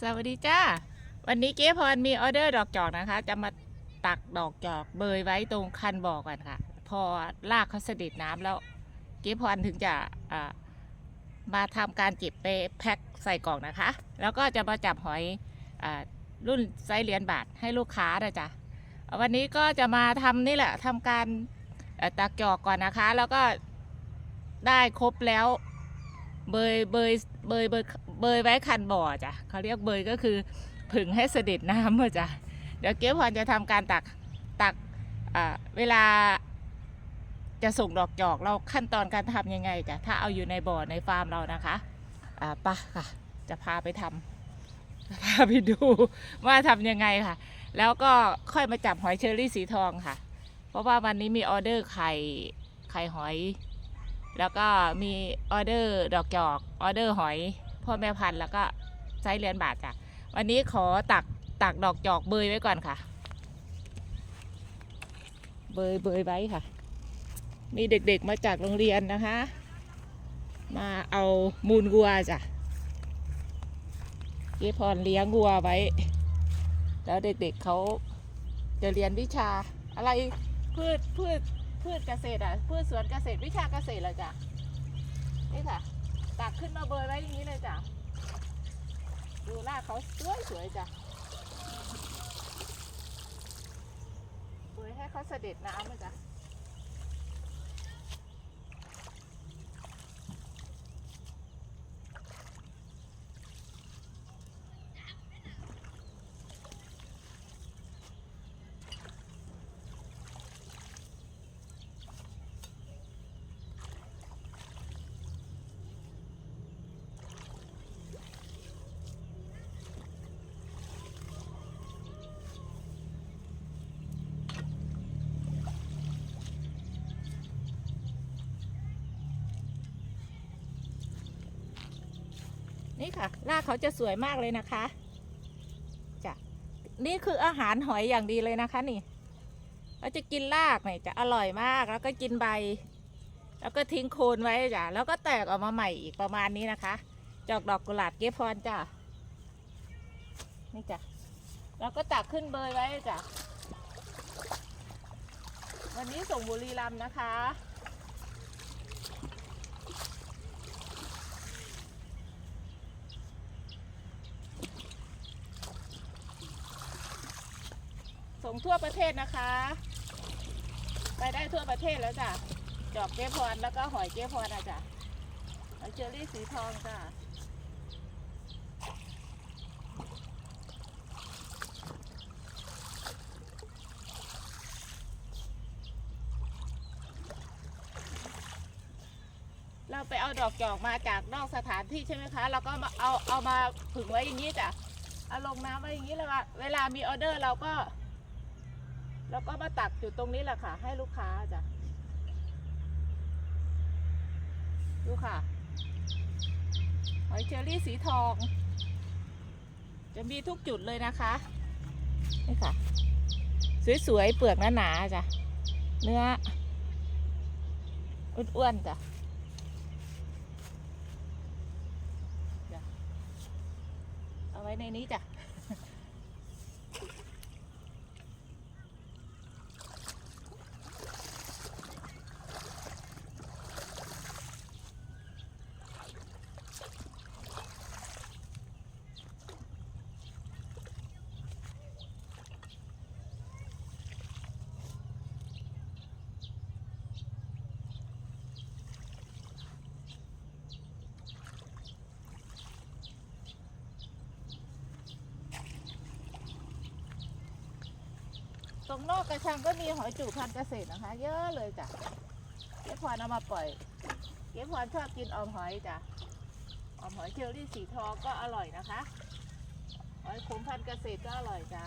สวัสดีจ้า วันนี้เจ๊พรมีออเดอร์ดอกจอกนะคะ จะมาตักดอกจอกเบยไว้ตรงคันบ่อก่อนค่ะ พอลากเขาเสด็จน้ำแล้วเจ๊พรถึงจะมาทำการเก็บไปแพ็คใส่กล่องนะคะ แล้วก็จะมาจับหอยอรุ่นไซส์เหรียญบาทให้ลูกค้านะจ๊ะวันนี้ก็จะมาทำนี่แหละทำการตักจอกก่อนนะคะ แล้วก็ได้ครบแล้วเบยเบยเบยเบย เบยไว้คันบ่อจ้ะเขาเรียกเบยก็คือผึ่งให้เสด็จน้ำอจ้ะเดี๋ยวเก๊พรจะทำการตักตักเวลาจะส่งดอกจอกเราขั้นตอนการทำยังไงจ้ะถ้าเอาอยู่ในบ่อในฟาร์มเรานะคะอ่าไปะค่ะ จะพาไปทำจะพาไปดูว่าทำยังไงค่ะ แล้วก็ค่อยมาจับหอยเชอรี่สีทองค่ะ เพราะว่าวันนี้มีออเดอร์ไข่ไข่หอย แล้วก็มีออเดอร์ดอกจอกออเดอร์หอย พ่อแม่พันธุ์แล้วก็ไซส์เหรียญบาทจ้ะวันนี้ขอตักตักดอกจอกเบยไว้ก่อนค่ะ เบยเบยไว้ค่ะ มีเด็กๆมาจากโรงเรียนนะคะ มาเอามูลวัวจ้ะเยพรเลี้ยงวัวไว้ แล้วเด็กๆเขาจะเรียนวิชาอะไรพืชพืชพืชเกษตรอะพืชสวนเกษตรวิชาเกษตรเลยจ้ะนี่ค่ะ ตักขึ้นมาเบยไว้อย่างนี้เลยจ้ะ ดูหน้าเขาสวยสวยๆจ้ะเบยให้เขาเสด็จน้ำเลยจ้ะ นี่ค่ะรากเขาจะสวยมากเลยนะคะจ้ะนี่คืออาหารหอยอย่างดีเลยนะคะนี่เราจะกินรากเนี่ยจะอร่อยมากแล้วก็กินใบ แล้วก็ทิ้งโคนไว้จ้ะแล้วก็แตกออกมาใหม่อีกประมาณนี้นะคะ จอกดอกกุหลาบเกพรจ้ะนี่จ้ะแล้วก็ตักขึ้นเบยไว้จ้ะวันนี้ส่งบุรีรัมย์นะคะ ส่งทั่วประเทศนะคะ ไปได้ทั่วประเทศแล้วจ้ะจอกเจ๊พรแล้วก็หอยเจ๊พรนะจ้ะหอยเชอรี่สีทองจ้ะเราไปเอาดอกจอกมาจากนอกสถานที่ใช่ไหมคะ เราก็มาเอาเอามาผึ่งไว้อย่างนี้จ้ะเอาลงน้ำไว้อย่างนี้เลยว่าเวลามีออเดอร์เราก็ เราก็มาตักจุดตรงนี้แหละค่ะ ให้ลูกค้าจ้ะดูค่ะ หอยเชอรี่สีทอง จะมีทุกจุดเลยนะคะนี่ค่ะ สวยๆ เปลือกหนาๆจ้ะ เนื้ออ้วนๆจ้ะเอาไว้ในนี้จ้ะ รงนอกกระชังก็มีหอยจูบพันธุ์เกษตรนะคะ เยอะเลยจ้ะเจ๊พรเอามาปล่อยเจ๊พรชอบกินออมหอยจ้ะออมหอยเชอรี่สีทองก็อร่อยนะคะหอยขมพันธุ์เกษตรก็อร่อยจ้ะ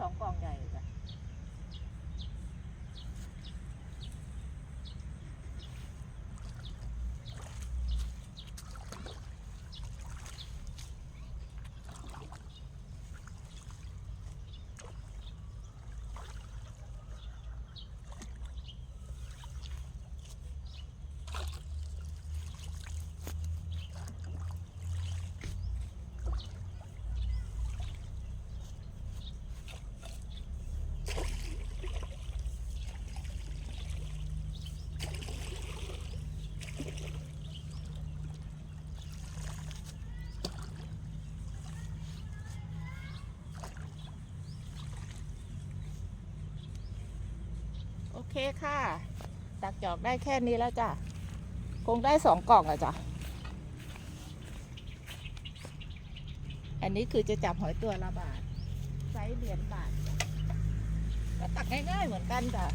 สองกล่องใหญ่จ้ะ เคค่ะ ตักจอกได้แค่นี้แล้วจ้ะ คงได้สองกล่องอะจ้ะ อันนี้คือจะจับหอยตัวละบาท ไซส์เหรียญบาทก็ตักง่ายๆเหมือนกันจ้ะ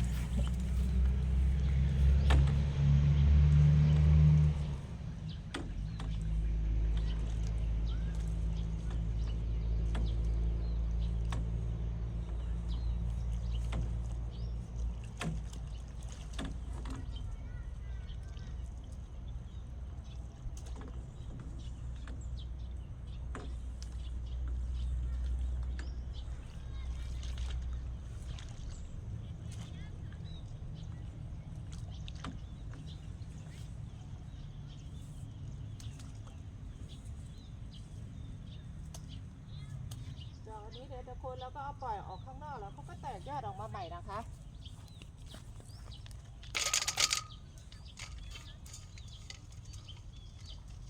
นี้เดี๋ยวจะคนแล้วก็เอาปล่อยออกข้างนอกแล้วเขาก็แตกยอดออกมาใหม่นะคะ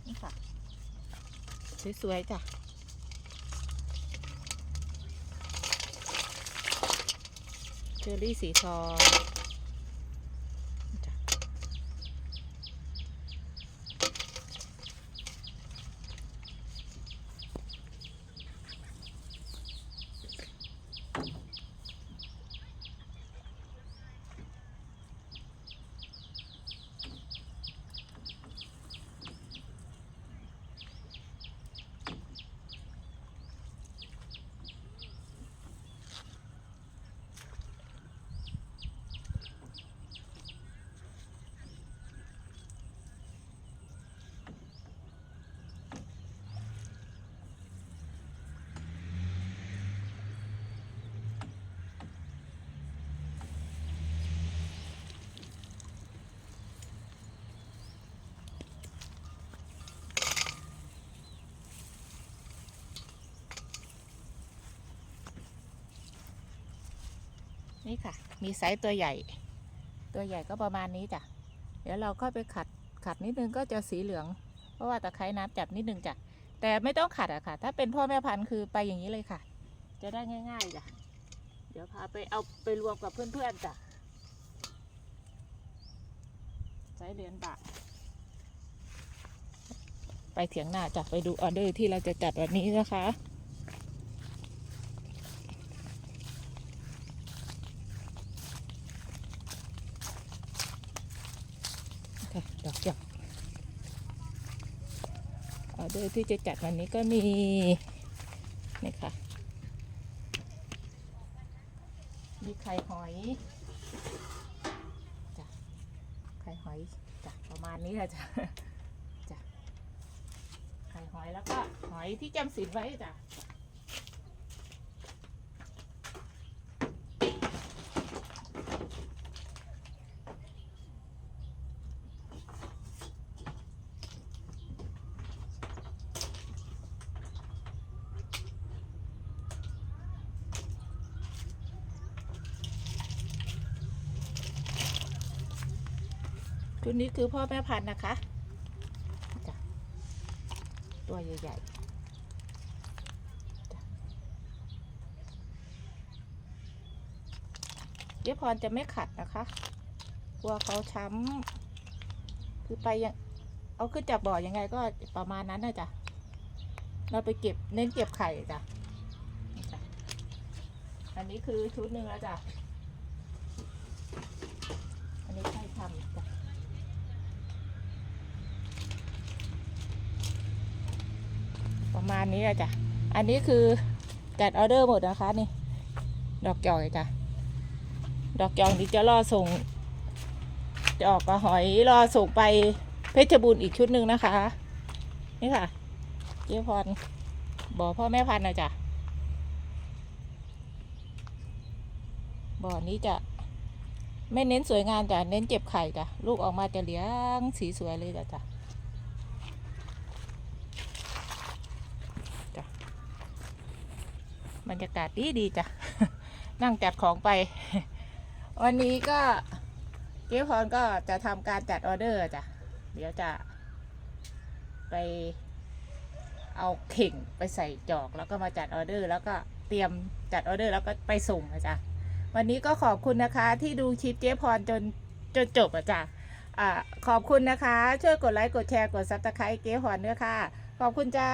นี่ค่ะสวยๆจ้ะเชอรี่สีทอง นี่ค่ะ มีไซส์ตัวใหญ่ ตัวใหญ่ก็ประมาณนี้จ้ะ เดี๋ยวเราก็ไปขัดขัดนิดนึงก็จะสีเหลือง เพราะว่าตะไคร้น้ำจับนิดนึงจ้ะ แต่ไม่ต้องขัดอะค่ะ ถ้าเป็นพ่อแม่พันธุ์คือไปอย่างนี้เลยค่ะ จะได้ง่ายๆจ้ะ เดี๋ยวพาไปเอาไปรวมกับเพื่อนๆจ้ะไซส์เหรียญบาทไปเถียงหน้าจ้ะไปดูออเดอร์ที่เราจะจัดวันนี้นะคะ ค่ะดอกหยอกออเดอร์ที่จะจัดวันนี้ก็มีนี่ค่ะ มีไข่หอยจ้ะไข่หอยจ้ะประมาณนี้แหละจ้ะจ้ะไข่หอยแล้วก็หอยที่จำศีลไว้จ้ะ ชุดนี้คือพ่อแม่พันธุ์นะคะจ้ะตัวใหญ่ๆเจ๊พรจะไม่ขัดนะคะ กลัวเขาช้ำ คือไปยัง เอาขึ้นจากบ่อยังไงก็ประมาณนั้นนะจ๊ะ เราไปเก็บเน้นเก็บไข่จ้ะจ้ะอันนี้คือชุดหนึ่งแล้วจ้ะ อันนี้ใครทำจ้ะ ประมาณนี้อะจ้ะ อันนี้คือจัดออเดอร์หมดนะคะนี่ ดอกจอกเลยจ้ะ ดอกจอกนี้จะรอส่งจะออกกระหอยรอส่งไปเพชรบูรณ์อีกชุดหนึ่งนะคะ นี่ค่ะ เจ๊พรบ่อพ่อแม่พันธุ์นะจ้ะ บ่อนี้จะไม่เน้นสวยงามจ้ะ เน้นเจ็บไข่จ้ะ ลูกออกมาจะเหลี้ยงสีสวยเลยจ้ะจ้ะ บรรยากาศดีดีจ้ะ นั่งจัดของไป วันนี้ก็เจ๊พรก็จะทำการจัดออเดอร์จ้ะ เดี๋ยวจะไปเอาเข่งไปใส่จอกแล้วก็มาจัดออเดอร์ แล้วก็เตรียมจัดออเดอร์แล้วก็ไปส่งนะจ๊ะวันนี้ก็ขอบคุณนะคะ ที่ดูคลิปเจ๊พรจนจนจบอะจ้ะอ่าขอบคุณนะคะ ช่วยกดไลค์กดแชร์กดซับสไครต์เจ๊พรด้วยค่ะ ขอบคุณจ้า